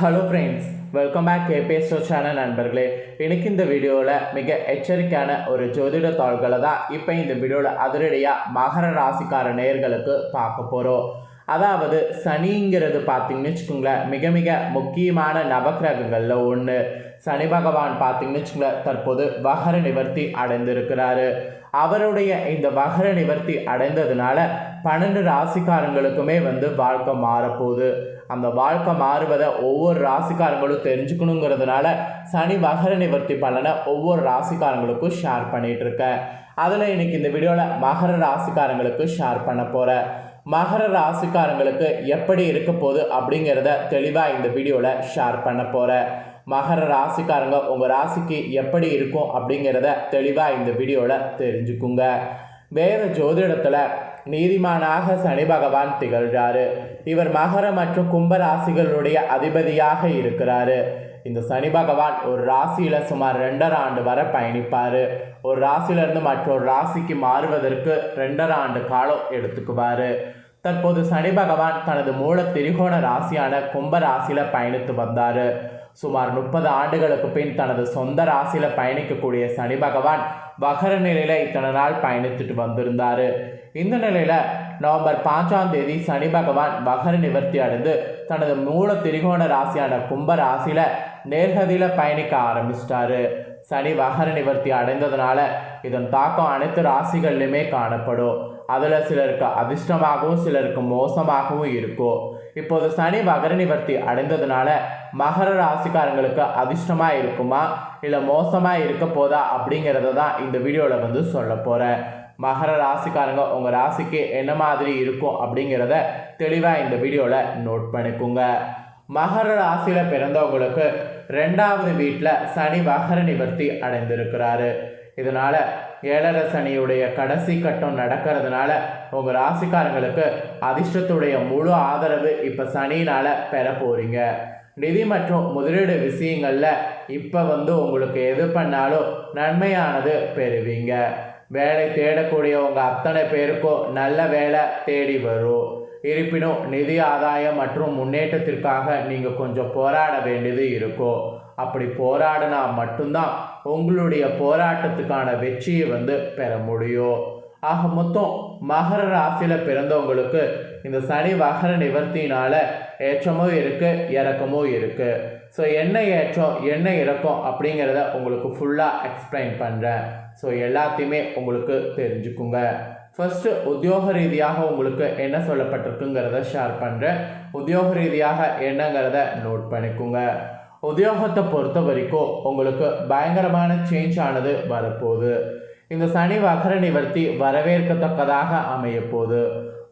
Hello friends welcome back KPS channel நண்பர்களே. எனக்கு இந்த வீடியோவில் மிக எச்சரிக்கையான ஒரு ஜோதிட தாள்களை தான் இப்போ இந்த வீடியோவில் அதிரடியாக மகர ராசிக்கார நேயர்களுக்கு பார்க்க போகிறோம் அதாவது சனிங்கிறது பார்த்தீங்கன்னு வச்சுக்கோங்களேன் மிக மிக முக்கியமான நவக்கிரகங்களில் ஒன்று சனி பகவான் பார்த்தீங்கன்னு வச்சுக்கோங்களேன் தற்போது வகர நிவர்த்தி அடைந்திருக்கிறாரு. அவருடைய இந்த வகர நிவர்த்தி அடைந்ததுனால பன்னெண்டு ராசிக்காரங்களுக்குமே வந்து வாழ்க்கை மாறப்போகுது. அந்த வாழ்க்கை மாறுவதை ஒவ்வொரு ராசிக்காரங்களும் தெரிஞ்சுக்கணுங்கிறதுனால சனி மகர நிவர்த்தி பலனை ஒவ்வொரு ராசிக்காரங்களுக்கும் ஷேர் பண்ணிகிட்ருக்கேன் இருக்கேன். அதில் இன்றைக்கி இந்த வீடியோவில் மகர ராசிக்காரங்களுக்கு ஷேர் பண்ண போகிறேன் மகர ராசிக்காரங்களுக்கு எப்படி இருக்க போகுது அப்படிங்கிறத தெளிவாக இந்த வீடியோவில் ஷேர் பண்ண போகிறேன் மகர ராசிக்காரங்க உங்கள் ராசிக்கு எப்படி இருக்கும் அப்படிங்கிறத தெளிவாக இந்த வீடியோவில் தெரிஞ்சுக்குங்க. வேத ஜோதிடத்தில் நீதிமானாக சனி பகவான் திகழ்கிறாரு இவர் மகர மற்றும் கும்ப ராசிகளுடைய அதிபதியாக இருக்கிறாரு. இந்த சனி பகவான் ஒரு ராசியில் சுமார் ரெண்டரை ஆண்டு வரை பயணிப்பார். ஒரு ராசியிலிருந்து மற்றொரு ராசிக்கு மாறுவதற்கு ரெண்டரை ஆண்டு காலம் எடுத்துக்குவார். தற்போது சனி பகவான் தனது மூல திரிகோண ராசியான கும்ப ராசியில் பயணித்து வந்தார். சுமார் முப்பது ஆண்டுகளுக்கு பின் தனது சொந்த ராசியில் பயணிக்கக்கூடிய சனி பகவான் வகர நிலையில் இத்தனை நாள் பயணித்துட்டு வந்திருந்தார். இந்த நிலையில் நவம்பர் பாஞ்சாம் தேதி சனி பகவான் வகர நிவர்த்தி அடைந்து தனது மூல திரிகோண ராசியான கும்ப ராசியில் நேர்கதியில் பயணிக்க ஆரம்பிச்சிட்டாரு. சனி வகர நிவர்த்தி அடைந்ததுனால இதன் தாக்கம் அனைத்து ராசிகள்லையுமே காணப்படும். அதில் சிலருக்கு அதிர்ஷ்டமாகவும் சிலருக்கு மோசமாகவும் இருக்கும். இப்போது சனி மகர நிவர்த்தி அடைந்ததுனால மகர ராசிக்காரங்களுக்கு அதிர்ஷ்டமாக இருக்குமா இல்லை மோசமாக இருக்க போதா அப்படிங்கிறத தான் இந்த வீடியோவில் வந்து சொல்ல போகிறேன் மகர ராசிக்காரங்க உங்கள் ராசிக்கு என்ன மாதிரி இருக்கும் அப்படிங்கிறத தெளிவாக இந்த வீடியோவில் நோட் பண்ணிக்கோங்க. மகர ராசியில் பிறந்தவங்களுக்கு ரெண்டாவது வீட்டில் சனி வகர நிவர்த்தி அடைந்திருக்கிறாரு. இதனால் ஏழரை சனியுடைய கடைசி கட்டம் நடக்கிறதுனால உங்கள் ராசிக்காரங்களுக்கு அதிர்ஷ்டத்துடைய முழு ஆதரவு இப்போ சனினால் பெற போகிறீங்க நிதி மற்றும் முதலீடு விஷயங்களில் இப்போ வந்து உங்களுக்கு எது பண்ணாலும் நன்மையானது பெறுவீங்க. வேலை தேடக்கூடிய உங்கள் அத்தனை பேருக்கும் நல்ல வேலை தேடி வரும். இருப்பினும் நிதி ஆதாயம் மற்றும் முன்னேற்றத்திற்காக நீங்கள் கொஞ்சம் போராட வேண்டியது இருக்கும் அப்படி போராடினா மட்டும்தான் உங்களுடைய போராட்டத்துக்கான வெற்றியை வந்து பெற முடியும். ஆக மொத்தம் மகர ராசியில் பிறந்தவங்களுக்கு இந்த சனி வகர நிவர்த்தினால ஏற்றமும் இருக்குது இறக்கமும் இருக்குது ஸோ என்ன ஏற்றம் என்ன இறக்கம் அப்படிங்கிறத உங்களுக்கு ஃபுல்லாக எக்ஸ்பிளைன் பண்ணுறேன் ஸோ எல்லாத்தையுமே உங்களுக்கு தெரிஞ்சுக்குங்க. ஃபஸ்ட்டு உத்தியோக ரீதியாக உங்களுக்கு என்ன சொல்லப்பட்டிருக்குங்கிறத ஷேர் பண்ணுறேன் உத்தியோக ரீதியாக என்னங்கிறத நோட் பண்ணிக்கோங்க. உத்தியோகத்தை பொறுத்த வரைக்கும் உங்களுக்கு பயங்கரமான சேஞ்ச் ஆனது வரப்போகுது. இந்த சனி வகர நிவர்த்தி வரவேற்கத்தக்கதாக அமையப்போகுது.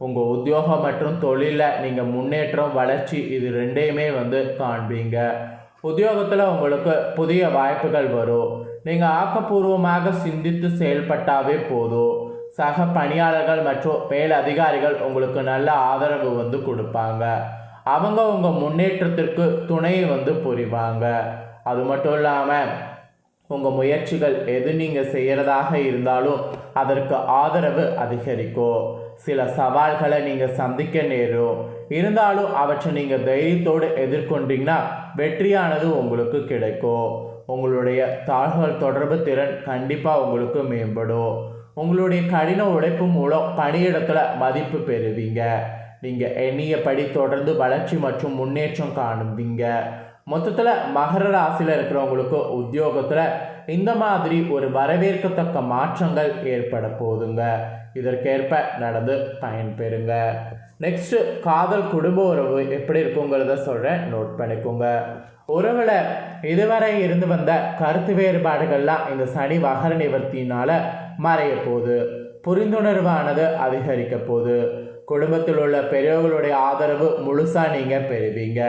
உங்கள் உத்தியோகம் மற்றும் தொழிலில் நீங்கள் முன்னேற்றம் வளர்ச்சி இது ரெண்டையுமே வந்து காண்பீங்க. உத்தியோகத்தில் உங்களுக்கு புதிய வாய்ப்புகள் வரும். நீங்கள் ஆக்கப்பூர்வமாக சிந்தித்து செயல்பட்டாவே போதும். சக பணியாளர்கள் மற்றும் மேல் அதிகாரிகள் உங்களுக்கு நல்ல ஆதரவு வந்து கொடுப்பாங்க. அவங்க உங்கள் முன்னேற்றத்திற்கு துணை வந்து புரிவாங்க. அது மட்டும் இல்லாமல் உங்கள் முயற்சிகள் எது நீங்கள் செய்கிறதாக இருந்தாலும் அதற்கு ஆதரவு அதிகரிக்கும். சில சவால்களை நீங்கள் சந்திக்க நேரும். இருந்தாலும் அவற்றை நீங்கள் தைரியத்தோடு எதிர்கொண்டீங்கன்னா வெற்றியானது உங்களுக்கு கிடைக்கும். உங்களுடைய தாள்கள் தொடர்பு திறன் கண்டிப்பாக உங்களுக்கு மேம்படும். உங்களுடைய கடின உழைப்பு மூலம் பணியிடத்தில் மதிப்பு பெறுவீங்க. நீங்கள் எண்ணியபடி தொடர்ந்து வளர்ச்சி மற்றும் முன்னேற்றம் காணுவீங்க. மொத்தத்தில் மகர ராசியில் இருக்கிறவங்களுக்கு உத்தியோகத்தில் இந்த மாதிரி ஒரு வரவேற்கத்தக்க மாற்றங்கள் ஏற்பட போதுங்க. இதற்கேற்ப நடந்து பயன்பெறுங்க. நெக்ஸ்ட்டு காதல் குடும்ப உறவு எப்படி இருக்குங்கிறத சொல்கிறேன் நோட் பண்ணிக்கோங்க. உறவில் இதுவரை இருந்து வந்த கருத்து வேறுபாடுகள்லாம் இந்த சனி வகர நிவர்த்தினால் மறைய போகுது புரிந்துணர்வானது அதிகரிக்க போகுது குடும்பத்தில் உள்ள பெரியவர்களுடைய ஆதரவு முழுசாக நீங்கள் பெறுவீங்க.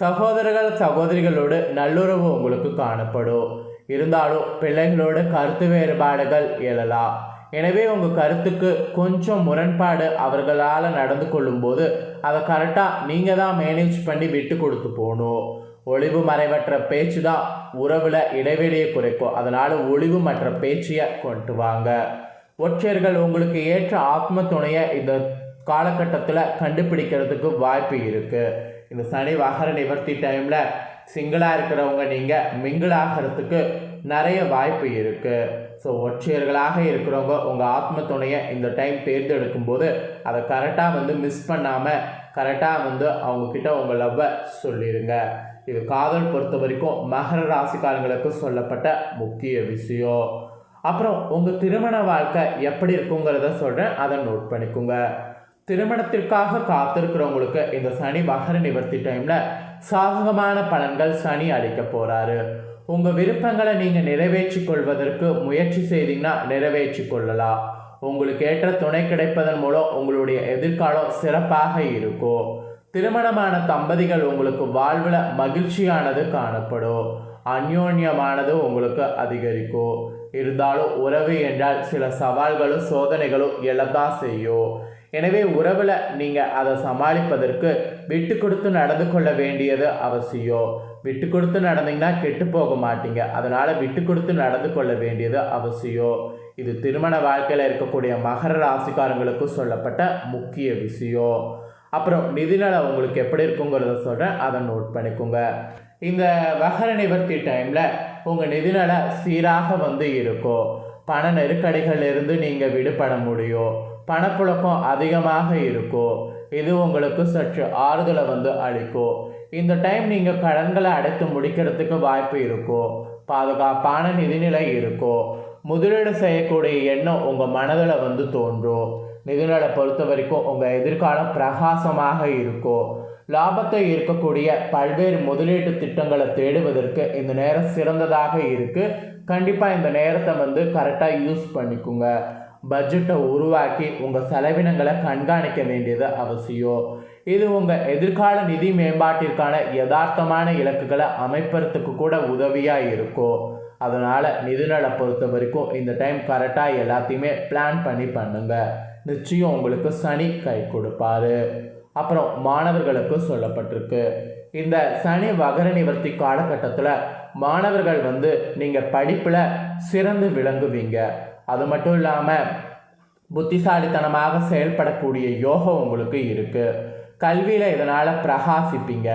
சகோதரர்கள் சகோதரிகளோடு நல்லுறவு உங்களுக்கு காணப்படும். இருந்தாலும் பிள்ளைகளோட கருத்து வேறுபாடுகள் எழலாம். எனவே உங்கள் கருத்துக்கு கொஞ்சம் முரண்பாடு அவர்களால் நடந்து கொள்ளும்போது அதை கரெக்டாக நீங்கள் தான் மேனேஜ் பண்ணி விட்டு கொடுத்து போகணும். ஒளிவு மறைவற்ற பேச்சு தான் உறவில் இடைவெளியை குறைக்கும். அதனால் ஒளிவு மற்ற பேச்சையை கொண்டு வாங்க. ஒற்றையர்கள் உங்களுக்கு ஏற்ற ஆத்ம துணையை இந்த காலகட்டத்தில் கண்டுபிடிக்கிறதுக்கு வாய்ப்பு இருக்குது இந்த சனி வகர நிவர்த்தி டைமில் சிங்கிளாக இருக்கிறவங்க நீங்கள் மிங்கிளாகிறதுக்கு நிறைய வாய்ப்பு இருக்குது ஸோ ஒற்றையர்களாக இருக்கிறவங்க உங்கள் ஆத்ம துணையை இந்த டைம் தேர்ந்தெடுக்கும் போது அதை கரெக்டாக வந்து மிஸ் பண்ணாமல் கரெக்டாக வந்து அவங்கக்கிட்ட உங்கள் லவ்வை சொல்லிடுங்க இது காதல் பொறுத்த வரைக்கும் மகர ராசிக்காரங்களுக்கு சொல்லப்பட்ட முக்கிய விஷயம். அப்புறம் உங்கள் திருமண வாழ்க்கை எப்படி இருக்குங்கிறத சொல்கிறேன் அதை நோட் பண்ணிக்கோங்க. திருமணத்திற்காக காத்திருக்கிறவங்களுக்கு இந்த சனி மகர நிவர்த்தி டைமில் சாதகமான பலன்கள் சனி அளிக்க போகிறாரு உங்கள் விருப்பங்களை நீங்கள் நிறைவேற்றி கொள்வதற்கு முயற்சி செய்தீங்கன்னா நிறைவேற்றி கொள்ளலாம். உங்களுக்கு ஏற்ற துணை கிடைப்பதன் மூலம் உங்களுடைய எதிர்காலம் சிறப்பாக இருக்கும். திருமணமான தம்பதிகள் உங்களுக்கு வாழ்வில் மகிழ்ச்சியானது காணப்படும். அந்யோன்யமானது உங்களுக்கு அதிகரிக்கும். இருந்தாலும் உறவு என்றால் சில சவால்களும் சோதனைகளும் எழத்தான் செய்யும். எனவே உறவில் நீங்கள் அதை சமாளிப்பதற்கு விட்டு கொடுத்து நடந்து கொள்ள வேண்டியது அவசியம். விட்டு கொடுத்து நடந்தீங்கன்னா கெட்டு போக மாட்டீங்க. அதனால் விட்டு கொடுத்து நடந்து கொள்ள வேண்டியது அவசியம். இது திருமண வாழ்க்கையில் இருக்கக்கூடிய மகர ராசிக்காரங்களுக்கு சொல்லப்பட்ட முக்கிய விஷயம். அப்புறம் நிதிநலம் உங்களுக்கு எப்படி இருக்குங்கிறத சொல்கிறேன் அதை நோட் பண்ணிக்கோங்க. இந்த வகர நிவர்த்தி டைமில் உங்கள் நிதிநலம் சீராக வந்து இருக்கும் பண நெருக்கடிகள் இருந்து நீங்கள் விடுபட முடியும் பணப்புழக்கம் அதிகமாக இருக்கும் இது உங்களுக்கு சற்று ஆறுதலை வந்து அளிக்கும் இந்த டைம் நீங்கள் கடன்களை அடைத்து முடிக்கிறதுக்கு வாய்ப்பு இருக்கும் பாதுகாப்பான நிதிநிலை இருக்கும் முதலீடு செய்யக்கூடிய எண்ணம் உங்கள் மனதில் வந்து தோன்றும் மிதுனரை பொறுத்த வரைக்கும் உங்கள் எதிர்காலம் பிரகாசமாக இருக்கும் லாபத்தை இருக்கக்கூடிய பல்வேறு முதலீட்டு திட்டங்களை தேடுவதற்கு இந்த நேரம் சிறந்ததாக இருக்குது கண்டிப்பாக இந்த நேரத்தை வந்து கரெக்டாக யூஸ் பண்ணிக்கோங்க. பட்ஜெட்டை உருவாக்கி உங்கள் செலவினங்களை கண்காணிக்க வேண்டியது அவசியம். இது உங்கள் எதிர்கால நிதி மேம்பாட்டிற்கான யதார்த்தமான இலக்குகளை அமைப்பதற்கு கூட உதவியாக இருக்கும் அதனால் நிதிநலை பொறுத்த வரைக்கும் இந்த டைம் கரெக்டாக எல்லாத்தையுமே பிளான் பண்ணி பண்ணுங்கள் நிச்சயம் உங்களுக்கு சனி கை கொடுப்பாரு. அப்புறம் மாணவர்களுக்கு சொல்லப்பட்டிருக்கு. இந்த சனி வகர நிவர்த்தி காலகட்டத்தில் மாணவர்கள் வந்து நீங்கள் படிப்பில் சிறந்து விளங்குவீங்க. அது மட்டும் இல்லாமல் புத்திசாலித்தனமாக செயல்படக்கூடிய யோகம் உங்களுக்கு இருக்குது கல்வியில் இதனால் பிரகாசிப்பீங்க.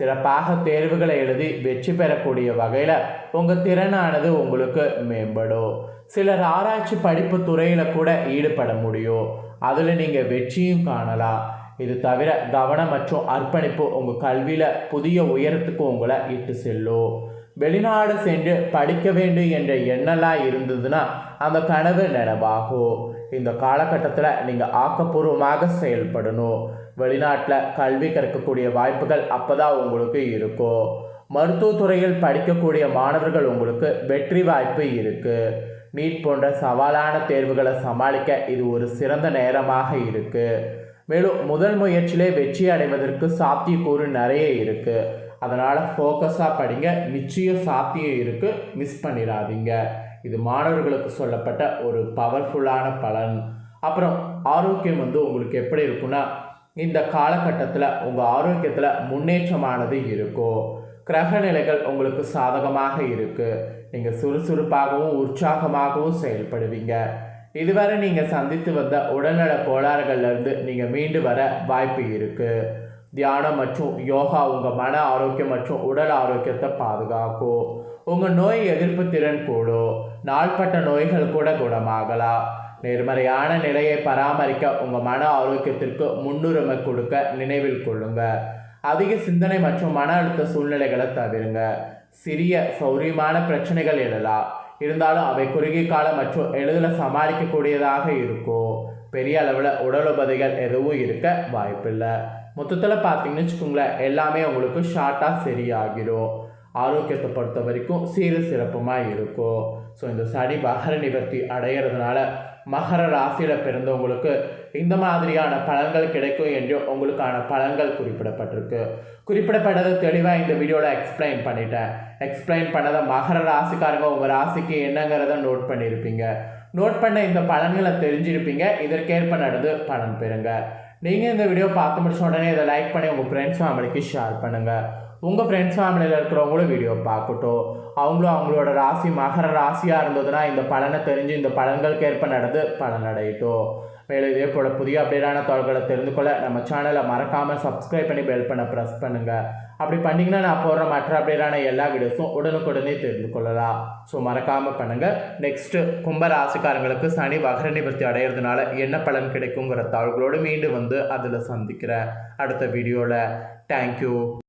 சிறப்பாக தேர்வுகளை எழுதி வெற்றி பெறக்கூடிய வகையில் உங்கள் திறனானது உங்களுக்கு மேம்படும். சிலர் ஆராய்ச்சி படிப்பு துறையில் கூட ஈடுபட முடியும். அதில் நீங்கள் வெற்றியும் காணலாம். இது தவிர கவனம் மற்றும் அர்ப்பணிப்பு உங்கள் கல்வியில் புதிய உயரத்துக்கு உங்களை இட்டு செல்லும். வெளிநாடு சென்று படிக்க வேண்டும் என்ற எண்ணலாம் இருந்ததுன்னா அந்த கனவு நினைவாகும். இந்த காலகட்டத்தில் நீங்கள் ஆக்கப்பூர்வமாக செயல்படணும். வெளிநாட்டில் கல்வி கற்கக்கூடிய வாய்ப்புகள் அப்போ தான் உங்களுக்கு இருக்கும் மருத்துவத்துறையில் படிக்கக்கூடிய மாணவர்கள் உங்களுக்கு வெற்றி வாய்ப்பு இருக்குது நீட் போன்ற சவாலான தேர்வுகளை சமாளிக்க இது ஒரு சிறந்த நேரமாக இருக்குது மேலும் முதல் முயற்சியிலே வெற்றி அடைவதற்கு சாத்தியக்கூறு நிறைய இருக்குது அதனால் ஃபோக்கஸாக படிங்க. நிச்சயம் சாத்தியம் இருக்குது மிஸ் பண்ணிடாதீங்க. இது மாணவர்களுக்கு சொல்லப்பட்ட ஒரு பவர்ஃபுல்லான பலன். அப்புறம் ஆரோக்கியம் வந்து உங்களுக்கு எப்படி இருக்குன்னா இந்த காலகட்டத்தில் உங்கள் ஆரோக்கியத்தில் முன்னேற்றமானது இருக்கும் கிரக நிலைகள் உங்களுக்கு சாதகமாக இருக்குது நீங்கள் சுறுசுறுப்பாகவும் உற்சாகமாகவும் செயல்படுவீங்க. இதுவரை நீங்கள் சந்தித்து வந்த உடல்நல கோளாறுகள்லேருந்து நீங்கள் மீண்டு வர வாய்ப்பு இருக்குது தியானம் மற்றும் யோகா உங்கள் மன ஆரோக்கியம் மற்றும் உடல் ஆரோக்கியத்தை பாதுகாக்கும். உங்கள் நோய் எதிர்ப்பு திறன் கூடும். நாள்பட்ட நோய்கள் கூட குணமாகலாம். நேர்மறையான நிலையை பராமரிக்க உங்கள் மன ஆரோக்கியத்திற்கு முன்னுரிமை கொடுக்க நினைவில் கொள்ளுங்க. அதிக சிந்தனை மற்றும் மன அழுத்த சூழ்நிலைகளை தவிருங்க. சிறிய சௌரியமான பிரச்சனைகள் எழலாம். இருந்தாலும் அவை குறுகிய காலம் மற்றும் எளிதில் சமாளிக்கக்கூடியதாக இருக்கும். பெரிய அளவில் உடல் உபதைகள் எதுவும் இருக்க வாய்ப்பில்லை. மொத்தத்தில் பார்த்தீங்கன்னு வச்சுக்கோங்களேன் எல்லாமே உங்களுக்கு ஷார்ட்டாக சரியாகிடும் ஆரோக்கியத்தை பொறுத்த வரைக்கும் சீர சிறப்புமாக இருக்கும். ஸோ இந்த சனி பகர நிவர்த்தி அடையிறதுனால மகர ராசியில் பிறந்தவங்களுக்கு இந்த மாதிரியான பலன்கள் கிடைக்கும் என்று உங்களுக்கான பலன்கள் குறிப்பிடப்பட்டிருக்கு. குறிப்பிடப்பட்டது தெளிவாக இந்த வீடியோவில் எக்ஸ்பிளைன் பண்ணிட்டேன். எக்ஸ்பிளைன் பண்ணதை மகர ராசிக்காரங்க உங்கள் ராசிக்கு என்னங்கிறத நோட் பண்ணியிருப்பீங்க நோட் பண்ண இந்த பலன்களை தெரிஞ்சிருப்பீங்க. இதற்கேற்ப நடந்து பலன் பெறுங்க. நீங்கள் இந்த வீடியோ பார்த்து முடிச்ச உடனே இதை லைக் பண்ணி உங்கள் ஃப்ரெண்ட்ஸ் ஃபேமிலிக்கு ஷேர் பண்ணுங்கள் உங்கள் ஃப்ரெண்ட்ஸ் ஃபேமிலியில் இருக்கிறவங்களும் வீடியோ பார்க்கட்டும். அவங்களும் அவங்களோட ராசி மகர ராசியாக இருந்ததுன்னா இந்த பலனை தெரிஞ்சு இந்த பலன்களுக்கு ஏற்ப நடந்து பலன் அடையட்டும் மேலும் இதே போல் புதிய அப்டேட்டான தாள்களை தெரிந்து கொள்ள நம்ம சேனலை மறக்காமல் சப்ஸ்கிரைப் பண்ணி பெல் பண்ண ப்ரெஸ் பண்ணுங்கள் அப்படி பண்ணிங்கன்னா நான் போடுற மற்ற அப்டேட்டான எல்லா வீடியோஸும் உடனுக்குடனே தெரிந்து கொள்ளலாம். ஸோ மறக்காமல் பண்ணுங்கள் நெக்ஸ்ட்டு கும்ப ராசிக்காரங்களுக்கு சனி வகர நிவர்த்தி அடையிறதுனால என்ன பலன் கிடைக்குங்கிற தாள்களோடு மீண்டும் வந்து அதில் சந்திக்கிறேன். அடுத்த வீடியோவில் தேங்க்யூ